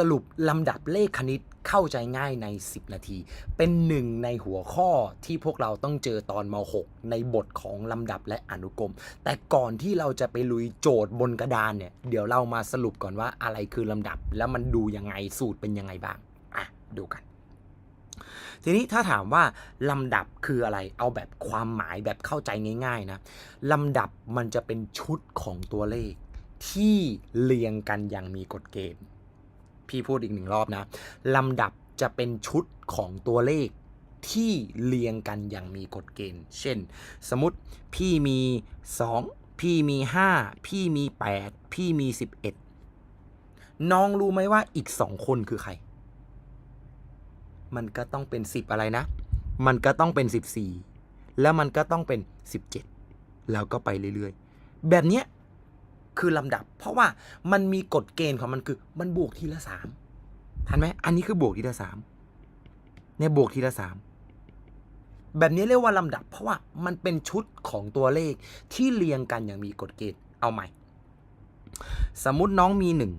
สรุปลำดับเลขคณิตเข้าใจง่ายใน 10 นาที เป็นหนึ่งในหัวข้อที่พวกเราต้องเจอตอนม .6 ในบทของลำดับและอนุกรม แต่ก่อนที่เราจะไปลุยโจทย์บนกระดานเนี่ย เดี๋ยวเรามาสรุปก่อนว่าอะไรคือลำดับ แล้วมันดูยังไงสูตรเป็นยังไงบ้าง อะ ดูกัน ทีนี้ถ้าถามว่าลำดับคืออะไร เอาแบบความหมายแบบเข้าใจง่าย ๆนะลำดับมันจะเป็นชุดของตัวเลข ที่เรียงกันอย่างมีกฎเกณฑ์ พี่พูดอีกหนึ่งรอบนะลำดับจะเป็นชุดของตัวเลขที่เรียงกันอย่างมีกฎเกณฑ์ เช่น สมมติพี่มี 2 พี่มี 5 พี่มี 8 พี่มี 11 น้องรู้ไหมว่าอีก2คนคือใคร มันก็ต้องเป็น 10 อะไรนะ มันก็ต้องเป็น 14 แล้วมันก็ต้องเป็น 17 แล้วก็ไปเรื่อยๆ แบบเนี้ย คือลำดับ เพราะว่ามันมีกฎเกณฑ์ของมันคือ มันบวกทีละสามทันไหมอันนี้คือบวกทีละสามเนี่ยบวกทีละสามแบบนี้เรียกว่าลำดับ เพราะว่ามันเป็นชุดของตัวเลขที่เรียงกันอย่างมีกฎเกณฑ์เอาใหม่ สมมุติน้องมีหนึ่ง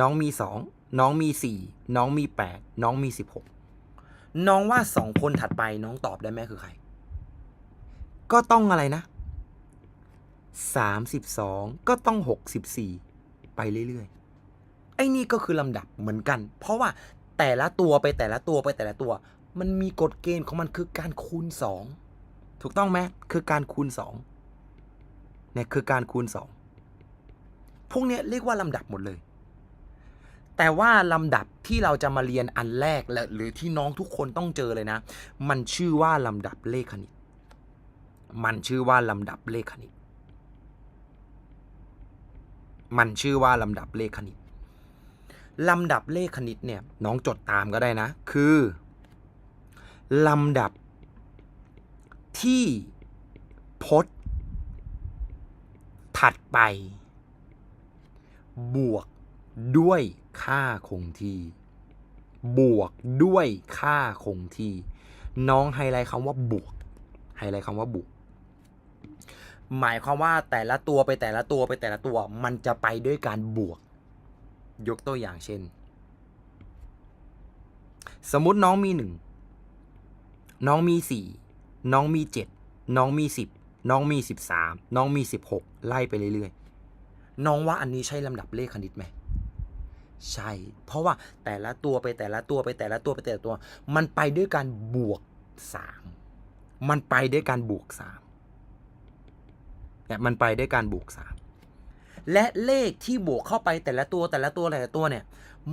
น้องมีสองน้องมีสี่น้องมีแปดน้องมีสิบหกน้องว่าสองคนถัดไปน้องตอบได้ไหมคือใคร ก็ต้องอะไรนะ 32 ก็ต้อง 64 ไปเรื่อยๆ ไอ้นี่ก็คือลำดับเหมือนกัน เพราะว่าแต่ละตัวไปแต่ละตัวไปแต่ละตัว มันมีกฎเกณฑ์ของมันคือการคูณ 2 ถูกต้องไหมคือการคูณ2เนี่ยคือการคูณ 2 พวกเนี้ยเรียกว่าลำดับหมดเลย แต่ว่าลำดับที่เราจะมาเรียนอันแรกและหรือที่น้องทุกคนต้องเจอเลยนะ มันชื่อว่าลำดับเลขคณิต มันชื่อว่าลำดับเลขคณิต มันชื่อว่าลำดับเลขคณิต ลำดับเลขคณิตเนี่ยน้องจดตามก็ได้นะ คือลำดับที่พจน์ ถัดไป บวกด้วยค่าคงที่ บวกด้วยค่าคงที่ น้องไฮไลท์คำว่าบวก ไฮไลท์คำว่าบวก หมายความว่าแต่ละตัวไปแต่ละตัวไปแต่ละตัว มันจะไปด้วยการบวก ยกตัวอย่างเช่น สมมติน้องมีหนึ่งน้องมีสี่น้องมีเจ็ดน้องมีสิบน้องมีสิบสามน้องมีสิบหกไล่ไปเรื่อยๆ น้องว่าอันนี้ใช่ลำดับเลขคณิตไหมใช่ เพราะว่าแต่ละตัวไปแต่ละตัวไปแต่ละตัวไปแต่ละตัว มันไปด้วยการบวกสามมันไปด้วยการบวกสาม เนี่ยมันไปด้วยการบวกสามและเลขที่บวกเข้าไปแต่ละตัวแต่ละตัวแต่ละตัวเนี่ย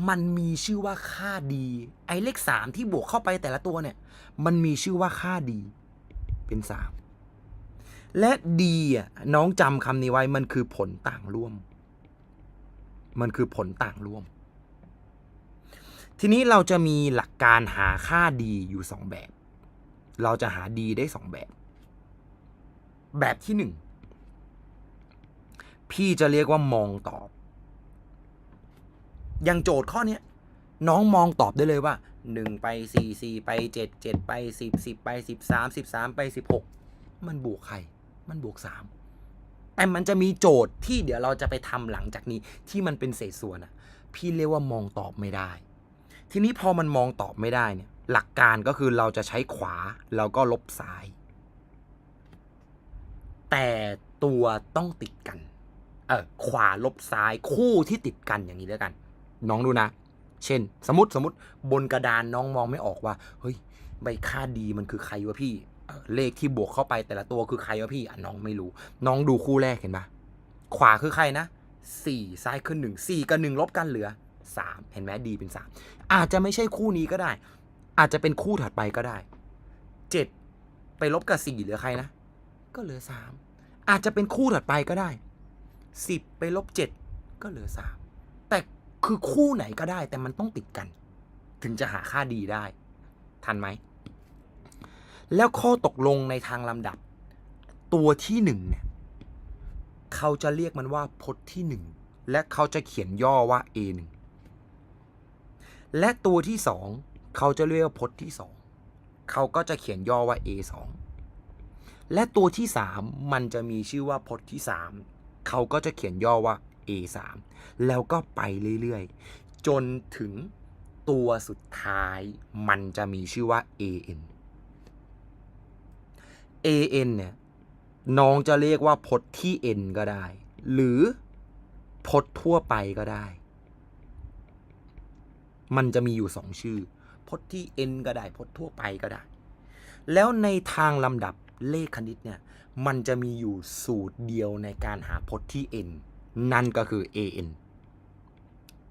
มันมีชื่อว่าค่าดี ไอ้เลขสามที่บวกเข้าไปแต่ละตัวเนี่ยมันมีชื่อว่าค่าดีเป็นสามและดีอะน้องจำคำนี้ไว้มันคือผลต่างร่วม มันคือผลต่างร่วม ทีนี้เราจะมีหลักการหาค่าดีอยู่สองแบบ เราจะหาดีได้สองแบบ แบบที่หนึ่ง พี่จะเรียกว่ามองตอบอย่างโจทย์ข้อเนี้น้องมองตอบได้เลยว่าหนึ่งไปสี่สี่ไปเจ็ดเจ็ดไปสิบสิบไปสิบสามสิบสามไปสิบหกมันบวกใคร มันบวกสามแต่มันจะมีโจทย์ที่เดี๋ยวเราจะไปทำหลังจากนี้ที่มันเป็นเศษส่วนอะพี่เรียกว่ามองตอบไม่ได้ ทีนี้พอมันมองตอบไม่ได้เนี่ย หลักการก็คือเราจะใช้ขวาแล้วก็ลบซ้าย แต่ตัวต้องติดกัน เออขวาลบซ้ายคู่ที่ติดกันอย่างนี้แล้วกัน น้องดูนะ เช่น สมมติสมมติบนกระดานน้องมองไม่ออกว่า เฮ้ยใบค่าดีมันคือใครวะพี่เเลขที่บวกเข้าไปแต่ละตัวคือใครวะพี่อะน้องไม่รู้ น้องดูคู่แรกเห็นปะขวาคือใครนะสี่ซ้ายคือหนึ่งสี่กับหนึ่งลบกันเหลือสามเห็นไหมดีเป็นสามอาจจะไม่ใช่คู่นี้ก็ได้ อาจจะเป็นคู่ถัดไปก็ได้เจ็ดไปลบกับสี่เหลือใครนะ ก็เหลือสามอาจจะเป็นคู่ถัดไปก็ได้ สิบไปลบเจ็ดก็เหลือสามแต่คือคู่ไหนก็ได้แต่มันต้องติดกัน ถึงจะหาค่าดีได้ ทันไหม แล้วข้อตกลงในทางลำดับ ตัวที่หนึ่งเนี่ย เขาจะเรียกมันว่าพจน์ที่หนึ่งและเขาจะเขียนย่อว่า a หนึ่งและตัวที่สองเขาจะเรียกพจน์ที่สองเขาก็จะเขียนย่อว่า a สองและตัวที่สามมันจะมีชื่อว่าพจน์ที่สาม เขาก็จะเขียนย่อว่า a 3 แล้วก็ไปเรื่อยๆ จนถึงตัวสุดท้ายมันจะมีชื่อว่า an an เนี่ยน้องจะเรียกว่าพจน์ที่ n ก็ได้ หรือพจน์ทั่วไปก็ได้ มันจะมีอยู่สองชื่อพจน์ที่ n ก็ได้พจน์ทั่วไปก็ได้ แล้วในทางลำดับ เลขคณิตเนี่ยมันจะมีอยู่สูตรเดียวในการหาพจน์ที่ n นั่นก็คือ an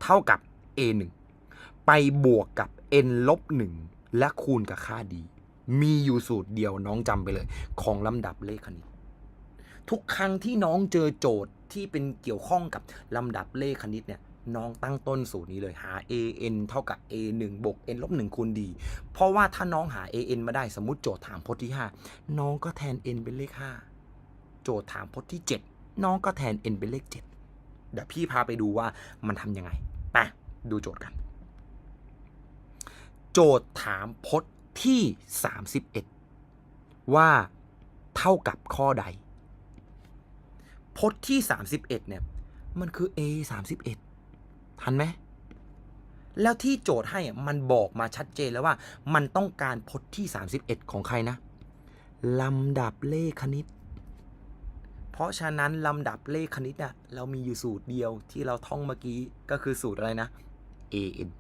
เท่ากับ a 1 ไปบวกกับ n ลบ1และคูณกับค่าดี มีอยู่สูตรเดียวน้องจำไปเลย ของลำดับเลขคณิต ทุกครั้งที่น้องเจอโจทย์ที่เป็นเกี่ยวข้องกับลำดับเลขคณิตเนี่ย น้องตั้งต้นสูตรนี้เลยหา an เท่ากับ a 1บวก n ลบ1คูณดีเพราะว่าถ้าน้องหา an มาได้สมมติโจทย์ถามพจน์ที่ 5 น้องก็แทน n เป็นเลข 5 โจทย์ถามพจน์ที่ 7 น้องก็แทน n เป็นเลข 7 เดี๋ยวพี่พาไปดูว่ามันทำยังไงไปดูโจทย์กัน โจทย์ถามพจน์ที่ 31 ว่าเท่ากับข้อใดพจน์ที่ 31เนี่ยมันคือ a 31 ทันไหมแล้วที่โจทย์ให้มันบอกมาชัดเจนแล้วว่ามันต้องการพจน์ที่ 31 ของใครนะลำดับเลขคณิต เพราะฉะนั้นลำดับเลขคณิตอะเรามีอยู่สูตรเดียวที่เราท่องเมื่อกี้ก็คือสูตรอะไรนะ an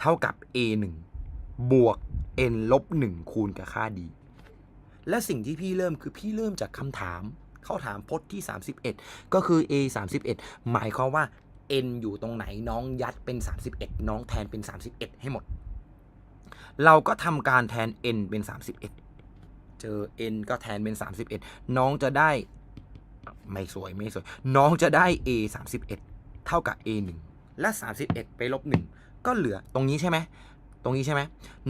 เท่ากับ a 1บวก n ลบ1คูณกับค่าดีและสิ่งที่พี่เริ่มคือพี่เริ่มจากคำถาม เข้าถามพจน์ที่ 31 ก็คือ a 31หมายความว่า n อยู่ตรงไหนน้องยัดเป็น 31 น้องแทนเป็น 31 ให้หมด เราก็ทำการแทน n เป็น 31 เจอ n ก็แทนเป็น 31 น้องจะได้ไม่สวยไม่สวย น้องจะได้ a 31 เท่ากับ a 1และ 31 ไปลบ 1 ก็เหลือตรงนี้ใช่ไหมตรงนี้ใช่ไหม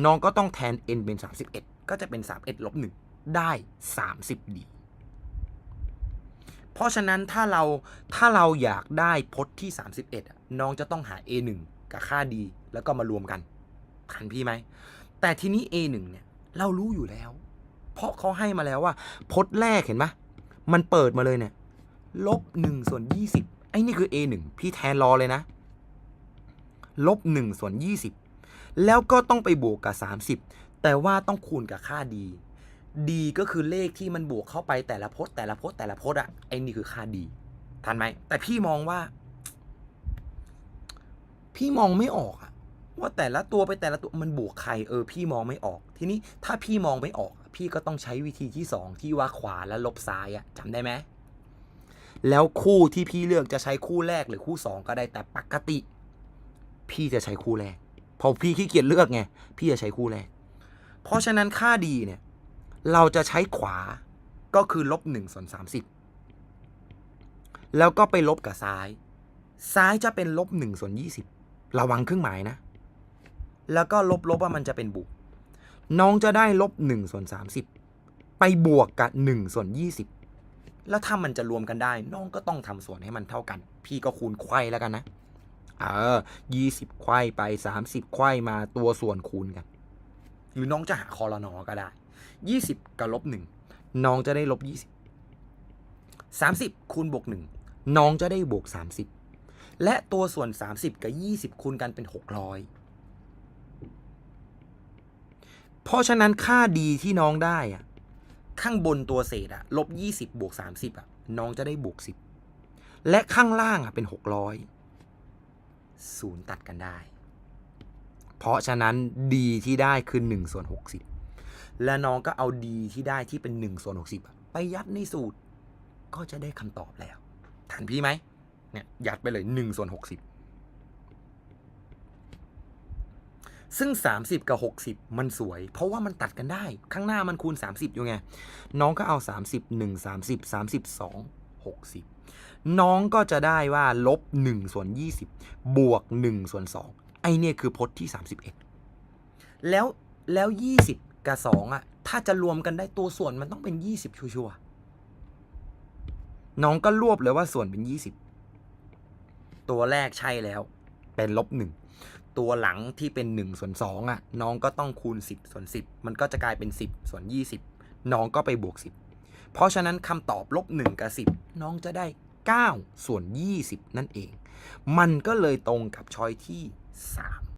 น้องก็ต้องแทน n เป็น 31 ก็จะเป็น 31ลบ1ได้ 30ดี เพราะฉะนั้นถ้าเราถ้าเราอยากได้พจน์ที่ 31อะน้องจะต้องหา a 1 กับค่าดีแล้วก็มารวมกันทันพี่ไหม แต่ทีนี้ a 1 เนี่ยเรารู้อยู่แล้ว เพราะเขาให้มาแล้วว่าพจน์แรกเห็นไหมมันเปิดมาเลยเนี่ยลบ1ส่วน 20 ไอ้นี่คือ a 1 พี่แทนรอเลยนะลบ1ส่วน 20 แล้วก็ต้องไปบวกกับ 30 แต่ว่าต้องคูณกับค่าดี ดีก็คือเลขที่มันบวกเข้าไปแต่ละพจน์แต่ละพจน์แต่ละพจน์อะไอ้นี่คือค่าดีทันไหม แต่พี่มองว่า พี่มองไม่ออกอะว่าแต่ละตัวไปแต่ละตัวมันบวกใครเออ พี่มองไม่ออก ทีนี้ถ้าพี่มองไม่ออก พี่ก็ต้องใช้วิธีที่สองที่ว่าขวาและลบซ้ายอะจำได้ไหมแล้วคู่ที่พี่เลือกจะใช้คู่แรกหรือคู่สองก็ได้แต่ปกติ พี่จะใช้คู่แรกพอพี่ขี้เกียจเลือกไงพี่จะใช้คู่แรกเพราะฉะนั้นค่าดีเนี่ย เราจะใช้ขวาก็คือลบหนึ่งส่วนสามสิบแล้วก็ไปลบกับซ้าย ซ้ายจะเป็นลบหนึ่งส่วนยี่สิบระวังเครื่องหมายนะ แล้วก็ลบลบว่ามันจะเป็นบวก น้องจะได้ลบหนึ่งส่วนสามสิบไปบวกกับหนึ่งส่วนยี่สิบแล้วถ้ามันจะรวมกันได้ น้องก็ต้องทำส่วนให้มันเท่ากัน พี่ก็คูณไขว้แล้วกันนะ เออยี่สิบไขว้ไปสามสิบไขว้มาตัวส่วนคูณกัน หรือน้องจะหาคอรนอก็ได้ ยี่สิบกับลบหนึ่งน้องจะได้ลบยี่สิบสามสิบคูณบวกหนึ่งน้องจะได้บวกสามสิบและตัวส่วนสามสิบกับยี่สิบคูณกันเป็นหกร้อยเพราะฉะนั้นค่าดีที่น้องได้อะข้างบนตัวเศษอะลบยี่สิบบวกสามสิบอะน้องจะได้บวกสิบและข้างล่างอะเป็นหกร้อยศูนย์ตัดกันได้ เพราะฉะนั้นดีที่ได้คือ1ส่วน60 และน้องก็เอาดีที่ได้ที่เป็น1ส่วน60อะไปยัดในสูตร ก็จะได้คำตอบแล้วทันพี่ไหมเนี่ยยัดไปเลย1ส่วน60 ซึ่ง 30 กับ 60 มันสวย เพราะว่ามันตัดกันได้ ข้างหน้ามันคูณ 30 อยู่ไง น้องก็เอา 30 1 30 32 60น้องก็จะได้ว่าลบ1ส่วน20 บวก1ส่วน2ไอเนี่ยคือพจน์ที่ 31 แล้วแล้ว 20 กับ2อะถ้าจะรวมกันได้ตัวส่วนมันต้องเป็น20ชัวร์ๆน้องก็รวบเลยว่าส่วนเป็น20ตัวแรกใช่แล้ว เป็นลบ1ตัวหลังที่เป็น1ส่วน2อะน้องก็ต้องคูณ 10ส่วน10 มันก็จะกลายเป็น 10ส่วน20 น้องก็ไปบวก 10 เพราะฉะนั้นคำตอบลบ1กับ 10 น้องจะได้ 9 ส่วน 20 นั่นเอง มันก็เลยตรงกับช้อยที่ 3